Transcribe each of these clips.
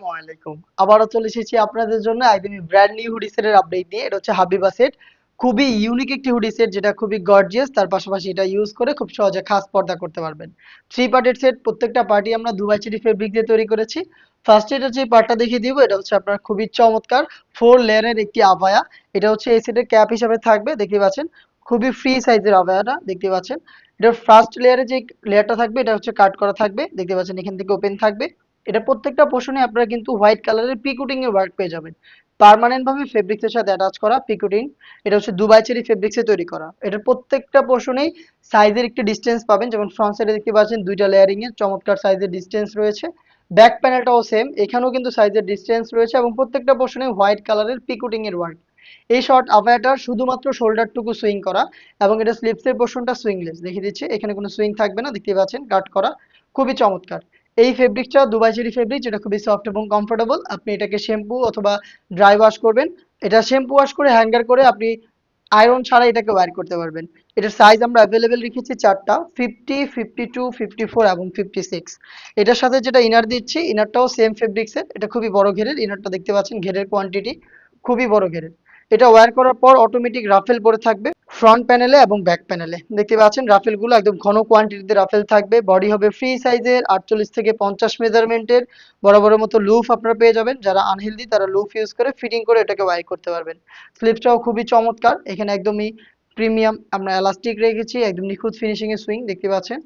আসসালামু আলাইকুম। আবারও চলে এসেছি আপনাদের জন্য একদমই ব্র্যান্ড নিউ হুডি সেটের আপডেট নিয়ে। এটা হচ্ছে হাবিবা সেট খুবই ইউনিক একটি হুডি সেট যেটা খুবই গর্জিয়াস তার পাশাপাশি এটা ইউজ করে খুব সহজে খাস পর্দা করতে পারবেন। থ্রি পার্টের সেট প্রত্যেকটা পার্টি আমরা দুবাই চিটি ফেব্রিক দিয়ে তৈরি করেছি। ফার্স্ট যে পার্টটা দেখিয়ে দিব, এটা হচ্ছে আপনার খুবই চমৎকার ফোর লেয়ারের একটি আভায়া। এটা হচ্ছে এই সেটের ক্যাপ হিসাবে থাকবে, দেখতে পাচ্ছেন? খুবই ফ্রি সাইজের আভায়াটা, দেখতে পাচ্ছেন? এটার ফার্স্ট লেয়ারে যে লেয়ারটা থাকবে, এটা হচ্ছে কাট করা থাকবে, দেখতে পাচ্ছেন? এখান থেকে ওপেন থাকবে। এটা প্রত্যেকটা পোর্শনে আপনারা কিন্তু হোয়াইট কালারের পিকুটিং এর ওয়ার্ক পেয়ে যাবেন। পার্মানেন্ট ভাবে ফেব্রিক্স এর সাথে অ্যাটাচ করা পিকুটিং এটা হচ্ছে দুবাই চেরি ফেব্রিক্স এ তৈরি করা। এটার প্রত্যেকটা পোর্শনেই সাইজের একটি ডিসটেন্স পাবেন, যেমন ফ্রন্ট সাইডে দেখতে পাচ্ছেন দুইটা লেয়ারিং এর, চমৎকার সাইজের ডিসটেন্স রয়েছে। ব্যাক প্যানেলটাও সেম এখানেও কিন্তু সাইজের ডিসটেন্স রয়েছে এবং প্রত্যেকটা পোর্শনে হোয়াইট কালারের পিকুটিং এর ওয়ার্ক এই শর্ট আভায়াটার শুধুমাত্র শোল্ডারটুকু সুইং করা এবং এটা স্লিপসের পোর্শনটা সুইংলেস দেখিয়ে দিচ্ছি। এখানে কোনো সুইং থাকবে না, দেখতে পাচ্ছেন কাট করা। খুবই চমৎকার। এই ফেব্রিকটা দুবাই চেরি ফেব্রিক যেটা খুবই সফট এবং কমফোর্টেবল আপনি এটাকে শ্যাম্পু অথবা ড্রাই ওয়াশ করবেন। এটা শ্যাম্পু ওয়াশ করে হ্যাঙ্গার করে আপনি আয়রন ছাড়া এটাকে ওয়্যার করতে পারবেন। এটার সাইজ আমরা অ্যাভেলেবেল রেখেছি চারটা fifty fifty two fifty four এবং ফিফটি সিক্স এটার সাথে যেটা ইনার দিচ্ছি ইনারটাও সেম ফেব্রিক্সের এটা খুবই বড় ঘেরের ইনারটা দেখতে পাচ্ছেন ঘেরের কোয়ান্টিটি খুবই বড় ঘেরের। এটা ওয়্যার করার পর অটোমেটিক রাফেল পরে থাকবে ফ্রন্ট প্যানেলে এবং ব্যাক প্যানেলে দেখতে পাচ্ছেন রাফেলগুলো একদম ঘন কোয়ান্টিটিতে রাফেল থাকবে। বডি হবে ফ্রি সাইজের আটচল্লিশ থেকে পঞ্চাশ মেজারমেন্টের বড় বড় মতো লুফ আপনারা পেয়ে যাবেন। যারা আনহেলদি তারা লুফ ইউজ করে ফিটিং করে এটাকে ওয়াই করতে পারবেন। স্লিপসটাও খুবই চমৎকার। এখানে একদমই প্রিমিয়াম আমরা এলাস্টিক রেখেছি, একদম নিখুঁত ফিনিশিং এর সুইং দেখতে পাচ্ছেন।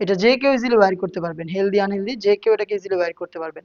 এটা যে কেউ ইজিলি ওয়্যার করতে পারবেন। হেলদি আনহেলদি যে কেউ এটাকে ইজিলি ওয়্যার করতে পারবেন।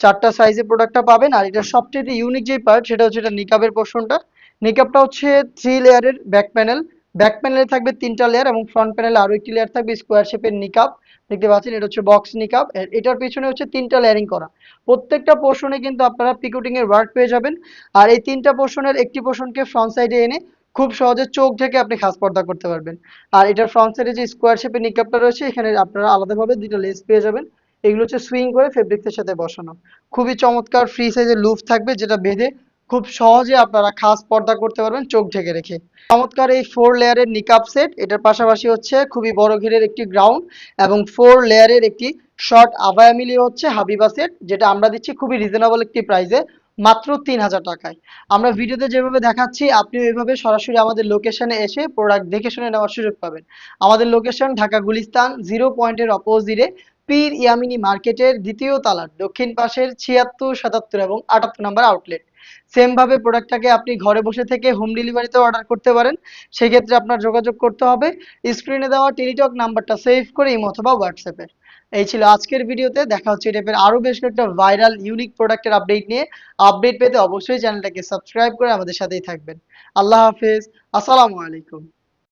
চারটা সাইজের প্রোডাক্টটা পাবেন, আর এটা সবচেয়ে ইউনিক যে পার্ট সেটা হচ্ছে এটা নিকাবের পোর্শনটা নিকাবটা হচ্ছে থ্রি লেয়ারের ব্যাক প্যানেল ব্যাক প্যানেলে থাকবে তিনটা লেয়ার এবং ফ্রন্ট প্যানেলে আরও একটি লেয়ার থাকবে স্কোয়ার শেপের নিকাব দেখতে পাচ্ছেন, এটা হচ্ছে বক্স নিকাব এটার পিছনে হচ্ছে তিনটা লেয়ারিং করা। প্রত্যেকটা পোর্শনে কিন্তু আপনারা পিকুটিং এর ওয়ার্ক পেয়ে যাবেন। আর এই তিনটা পোর্শনের একটি পোর্শনকে ফ্রন্ট সাইডে এনে খুব সহজে চোখ ঢেকে আপনি খাস পর্দা করতে পারবেন। আর এটার ফ্রন্ট সাইডে যে স্কোয়ার শেপের নিকাবটা রয়েছে, এখানে আপনারা আলাদাভাবে দুটো লেস পেয়ে যাবেন। এগুলো হচ্ছে সুইং করে ফেব্রিক্সের সাথে বসানো। খুবই চমৎকার ফ্রি সাইজের লুফ থাকবে যেটা বেঁধে খুব সহজে আপনারা খাস পর্দা করতে পারবেন চোখ ঢেকে রেখে। চমৎকার এই ফোর লেয়ারের নিকাপ সেট এটার পাশাপাশি হচ্ছে খুবই বড় ঘেরের একটি গ্রাউন্ড এবং ফোর লেয়ারের একটি শর্ট আবায়া মিলিয়ে হচ্ছে হাবিবা সেট যেটা আমরা দিচ্ছি খুবই রিজনেবল একটি প্রাইসে মাত্র তিন হাজার টাকায়। আমরা ভিডিওতে যেভাবে দেখাচ্ছি আপনি ওইভাবে সরাসরি আমাদের লোকেশনে এসে প্রোডাক্ট দেখে শুনে নেওয়ার সুযোগ পাবেন। আমাদের লোকেশন ঢাকা গুলিস্তান জিরো পয়েন্টের অপোজিটে পীর ইয়ামিনী মার্কেটের দ্বিতীয় তালার দক্ষিণ পাশের ছিয়াত্তর, সাতাত্তর এবং আটাত্তর নম্বর আউটলেট। সেম ভাবে প্রোডাক্টটাকে আপনি ঘরে বসে থেকে হোম ডেলিভারিতে অর্ডার করতে পারেন। সেক্ষেত্রে আপনার যোগাযোগ করতে হবে। স্ক্রিনে দেওয়া টেলিটক নাম্বারটা সেভ করে ইমো অথবা হোয়াটসঅ্যাপে এই ছিল আজকের ভিডিওতে। দেখা হচ্ছে এই টাইপের আরও বেশ কয়েকটা ভাইরাল ইউনিক প্রোডাক্টের আপডেট নিয়ে। আপডেট পেতে অবশ্যই চ্যানেলটাকে সাবস্ক্রাইব করে আমাদের সাথেই থাকবেন। আল্লাহ হাফেজ। আসসালামু আলাইকুম।